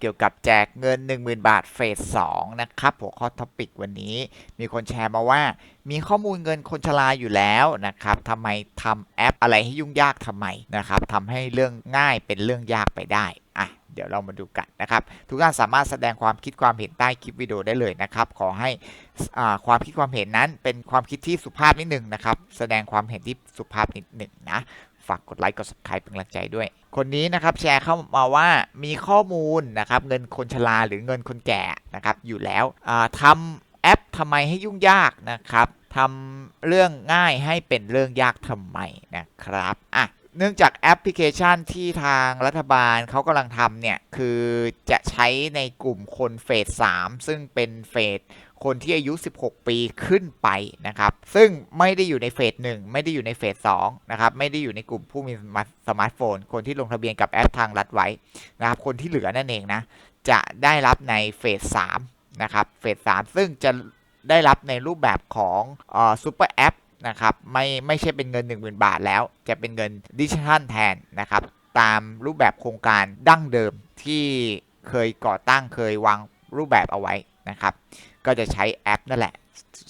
เกี่ยวกับแจกเงิน 10,000 บาทเฟส2นะครับ หัวข้อท็อปิกวันนี้มีคนแชร์มาว่า มีข้อมูลเงินคนชราอยู่แล้วนะครับทำไมทำแอปอะไรให้ยุ่งยากทำไมนะครับทำให้เรื่องง่ายเป็นเรื่องยากไปได้อะเดี๋ยวเรามาดูกันนะครับ ทุกท่านสามารถแสดงความคิดความเห็นใต้คลิปวิดีโอได้เลยนะครับ ขอให้ความคิดความเห็นนั้นเป็นความคิดที่สุภาพนิดหนึ่งนะครับ แสดงความเห็นที่สุภาพนิดหนึ่งนะ ฝากกดไลค์กด subscribe เป็นกำลังใจด้วย คนนี้นะครับแชร์เข้ามาว่ามีข้อมูลนะครับเงินคนชราหรือเงินคนแก่นะครับอยู่แล้วอ่าทำแอปทำไมให้ยุ่งยากนะครับทำเรื่องง่ายให้เป็นเรื่องยากทำไมนะครับอะเนื่องจากแอปพลิเคชันที่ทางรัฐบาลเขากำลังทำเนี่ย คือจะใช้ในกลุ่มคนเฟส 3 ซึ่งเป็นเฟส คนที่อายุ 16 ปีขึ้นไปนะครับ ซึ่งไม่ได้อยู่ในเฟส1ไม่ได้อยู่ในเฟส2นะครับ ไม่ได้อยู่ในกลุ่มผู้มีสมาร์ทโฟน คนที่ลงทะเบียนกับแอปทางรัฐไว้นะครับ คนที่เหลือนั่นเองนะ จะได้รับในเฟส3นะครับ เฟส3ซึ่งจะได้รับในรูปแบบของซูเปอร์แอปนะครับ ไม่ไม่ใช่เป็นเงิน 10,000 บาทแล้ว จะเป็นเงินดิจิทัลแทนนะครับ ตามรูปแบบโครงการดั้งเดิมที่เคยก่อตั้งเคยวางรูปแบบเอาไว้นะครับ ก็จะใช้แอปนั่นแหละ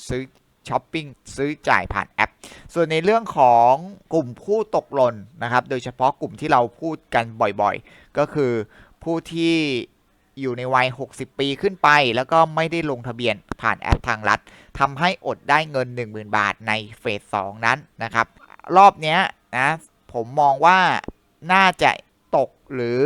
ซื้อช้อปปิ้งซื้อจ่ายผ่านแอป ส่วนในเรื่องของกลุ่มผู้ตกหล่นนะครับ โดยเฉพาะกลุ่มที่เราพูดกันบ่อยๆ ก็คือผู้ที่อยู่ในวัย 60 ปีขึ้นไป แล้วก็ไม่ได้ลงทะเบียนผ่านแอปทางรัฐทำให้อดได้เงิน 10,000 บาทในเฟส 2 นั้นนะครับ รอบนี้นะผมมองว่าน่าจะตกหรือ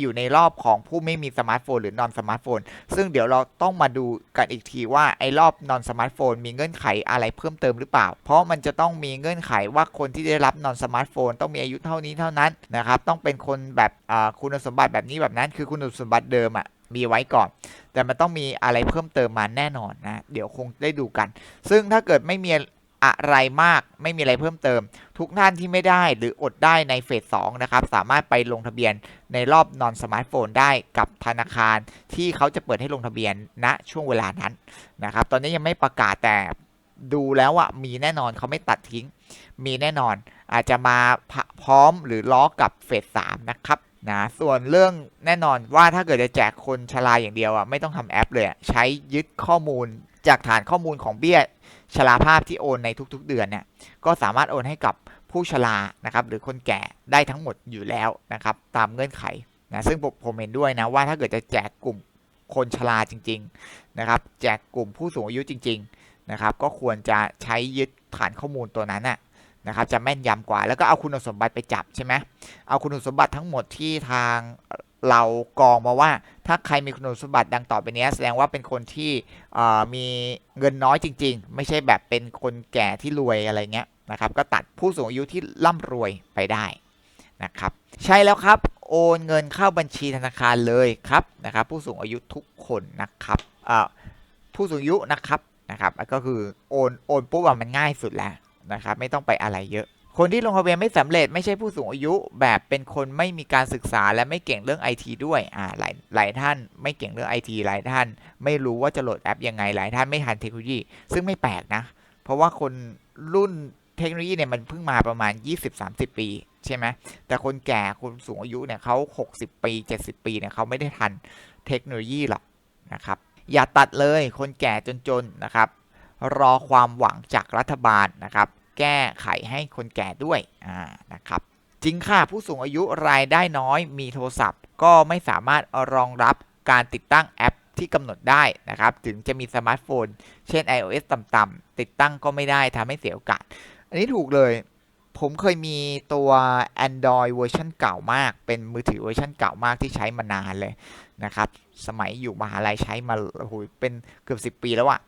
อยู่ในรอบของผู้ไม่มีสมาร์ทโฟนหรือนอนสมาร์ทโฟน ซึ่งเดี๋ยวเราต้องมาดูกันอีกทีว่าไอ้รอบนอนสมาร์ทโฟนมีเงื่อนไขอะไรเพิ่มเติมหรือเปล่า เพราะมันจะต้องมีเงื่อนไขว่าคนที่ได้รับนอนสมาร์ทโฟนต้องมีอายุเท่านี้เท่านั้นนะครับ ต้องเป็นคนแบบคุณสมบัติแบบนี้แบบนั้น คือคุณสมบัติเดิมอะมีไว้ก่อน แต่มันต้องมีอะไรเพิ่มเติมมาแน่นอนนะ เดี๋ยวคงได้ดูกัน ซึ่งถ้าเกิดไม่มี อะไรมากไม่มีอะไรเพิ่มเติม ทุกท่านที่ไม่ได้หรืออดได้ในเฟส2นะครับ สามารถไปลงทะเบียนในรอบนอนสมาร์ทโฟนได้กับธนาคารที่เขาจะเปิดให้ลงทะเบียนณช่วงเวลานั้นนะครับ ตอนนี้ยังไม่ประกาศแต่ดูแล้วอะมีแน่นอนเขาไม่ตัดทิ้ง มีแน่นอนอาจจะมาพร้อมหรือล้อกับเฟส3นะครับนะส่วนเรื่องแน่นอนว่าถ้าเกิดจะแจกคนชราอย่างเดียวอะไม่ต้องทำแอปเลยใช้ยึดข้อมูลจากฐานข้อมูลของเบี้ย ชราภาพที่โอนในทุกๆเดือนเนี่ยก็สามารถโอนให้กับผู้ชรานะครับหรือคนแก่ได้ทั้งหมดอยู่แล้วนะครับตามเงื่อนไขนะซึ่งผมเห็นด้วยนะว่าถ้าเกิดจะแจกกลุ่มคนชราจริงๆนะครับแจกกลุ่มผู้สูงอายุจริงๆนะครับก็ควรจะใช้ยึดฐานข้อมูลตัวนั้นนะนะครับจะแม่นยำกว่า แล้วก็เอาคุณสมบัติไปจับใช่ไหมเอาคุณสมบัติทั้งหมดที่ทาง เรากองมาว่าถ้าใครมีคุณสมบัติดังต่อไปนี้แสดงว่าเป็นคนที่มีเงินน้อยจริง ๆ ไม่ใช่แบบเป็นคนแก่ที่รวยอะไรเงี้ยนะครับ ก็ตัดผู้สูงอายุที่ร่ำรวยไปได้นะครับ ใช่แล้วครับโอนเงินเข้าบัญชีธนาคารเลยครับนะครับ ผู้สูงอายุทุกคนนะครับผู้สูงอายุนะครับนะครับก็คือโอนโอนปุ๊บมันง่ายสุดแล้วนะครับ ไม่ต้องไปอะไรเยอะ คนที่ลงทะเบียนไม่สำเร็จไม่ใช่ผู้สูงอายุแบบเป็นคนไม่มีการศึกษาและไม่เก่งเรื่องไอทีด้วยอ่าหลายหลายท่านไม่เก่งเรื่องไอทีหลายท่าน ไม่รู้ว่าจะโหลดแอปยังไงหลายท่านไม่ทันเทคโนโลยี ซึ่งไม่แปลกนะ เพราะว่าคนรุ่นเทคโนโลยีเนี่ยมันเพิ่งมาประมาณ 20-30 ปีใช่ไหมแต่คนแก่คนสูงอายุเนี่ยเขา60 ปี 70 ปีเนี่ยเขาไม่ได้ทันเทคโนโลยีหรอกนะครับอย่าตัดเลยคนแก่จนๆนะครับรอความหวังจากรัฐบาลนะครับ แก้ไขให้คนแก่ด้วยนะครับจริงค่ะผู้สูงอายุรายได้น้อยมีโทรศัพท์ ก็ไม่สามารถรองรับการติดตั้งแอปที่กำหนดได้นะครับ ถึงจะมีสมาร์ทโฟน เช่น iOS ต่ำๆติดตั้งก็ไม่ได้ทำให้เสียโอกาส อันนี้ถูกเลย ผมเคยมีตัว Android เวอร์ชันเก่ามาก เป็นมือถือเวอร์ชันเก่ามากที่ใช้มานานเลยนะครับ สมัยอยู่มหาลัยใช้มาโอ้โหเป็นเกือบ 10 ปีแล้วอะ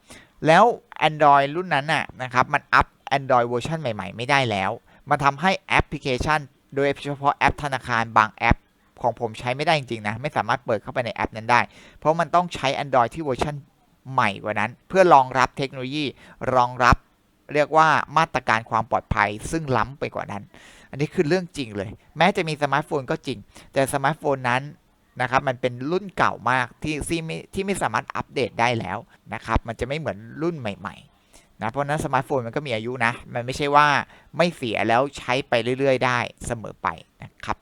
แล้ว Android รุ่นนั้นน่ะนะครับ มันอัป Android เวอร์ชันใหม่ๆ ไม่ได้แล้ว มันทำให้แอปพลิเคชัน โดยเฉพาะแอปธนาคารบางแอปของผมใช้ไม่ได้จริงๆนะ ไม่สามารถเปิดเข้าไปในแอปนั้นได้ เพราะมันต้องใช้ Android ที่เวอร์ชันใหม่กว่านั้น เพื่อรองรับเทคโนโลยี รองรับเรียกว่ามาตรการความปลอดภัยซึ่งล้ำไปกว่านั้น อันนี้คือเรื่องจริงเลย แม้จะมีสมาร์ทโฟนก็จริง แต่สมาร์ทโฟนนั้นนะครับมันเป็นรุ่นเก่ามากที่ที่ไม่ที่ไม่สามารถอัปเดตได้แล้วนะครับ มันจะไม่เหมือนรุ่นใหม่ ๆ นะเพราะนั้นสมาร์ทโฟนมันก็มีอายุนะ มันไม่ใช่ว่าไม่เสียแล้วใช้ไปเรื่อยๆ ได้เสมอไปนะครับ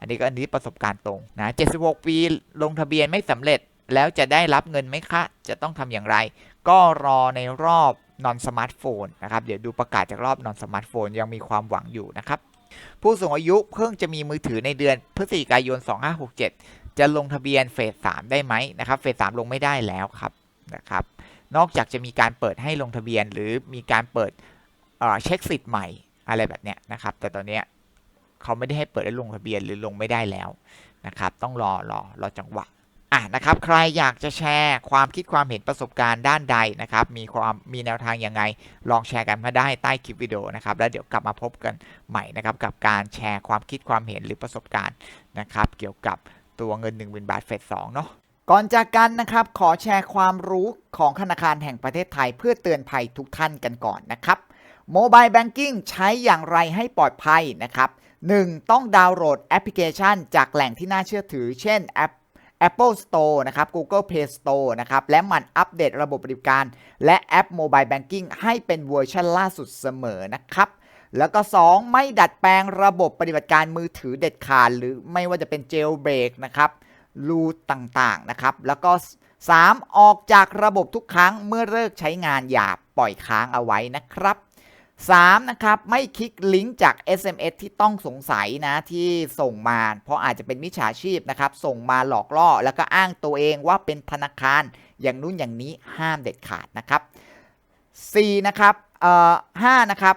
อันนี้ก็อันนี้ประสบการณ์ตรงนะ 76 ปีลงทะเบียนไม่สำเร็จแล้วจะได้รับเงินไหมคะ จะต้องทำอย่างไร ก็รอในรอบนอนสมาร์ทโฟนนะครับ เดี๋ยวดูประกาศจากรอบนอนสมาร์ทโฟนยังมีความหวังอยู่นะครับ ผู้สูงอายุเพิ่งจะมีมือถือในเดือนพฤศจิกายน 2567 จะลงทะเบียนเฟส3ได้ไหมนะครับ เฟส3ลงไม่ได้แล้วครับนะครับ นอกจากจะมีการเปิดให้ลงทะเบียน หรือมีการเปิดเช็คสิทธิ์ใหม่อะไรแบบเนี้ยนะครับ แต่ตอนเนี้ยเขาไม่ได้ให้เปิดให้ลงทะเบียนหรือลงไม่ได้แล้วนะครับ ต้องรอรอรอจังหวะอะนะครับ ใครอยากจะแชร์ความคิดความเห็นประสบการณ์ด้านใดนะครับ มีความมีแนวทางยังไง ลองแชร์กันมาได้ใต้คลิปวิดีโอนะครับ แล้วเดี๋ยวกลับมาพบกันใหม่นะครับ กับการแชร์ความคิดความเห็นหรือประสบการณ์นะครับ เกี่ยวกับตัวเงิน1 0,000บาทเฟส2เนาะ ก่อนจากกันนะครับ ขอแชร์ความรู้ของธนาคารแห่งประเทศไทย เพื่อเตือนภัยทุกท่านกันก่อนนะครับโมบายแบงกิ้งใช้อย่างไรให้ปลอดภัยนะครับ 1. ต้องดาวน์โหลดแอปพลิเคชัน จากแหล่งที่น่าเชื่อถือ เช่นแอป Apple Store นะครับ Google Play Store นะครับ และมันอัปเดตระบบบริการ และแอป Mobile Banking ให้เป็นเวอร์ชันล่าสุดเสมอนะครับ แล้วก็ 2. ไม่ดัดแปลงระบบปฏิบัติการมือถือเด็ดขาด หรือไม่ว่าจะเป็น jailbreak นะครับ รูต่างๆนะครับแล้วก็ 3. ออกจากระบบทุกครั้งเมื่อเลิกใช้งานอย่าปล่อยค้างเอาไว้นะครับ 3. นะครับไม่คลิกลิงก์จาก SMS ที่ต้องสงสัยนะที่ส่งมา เพราะอาจจะเป็นมิจฉาชีพนะครับ ส่งมาหลอกล่อ แล้วก็อ้างตัวเองว่าเป็นธนาคาร อย่างนู้นอย่างนี้ห้ามเด็ดขาดนะครับ 4. นะครับเอ่อ5นะครับ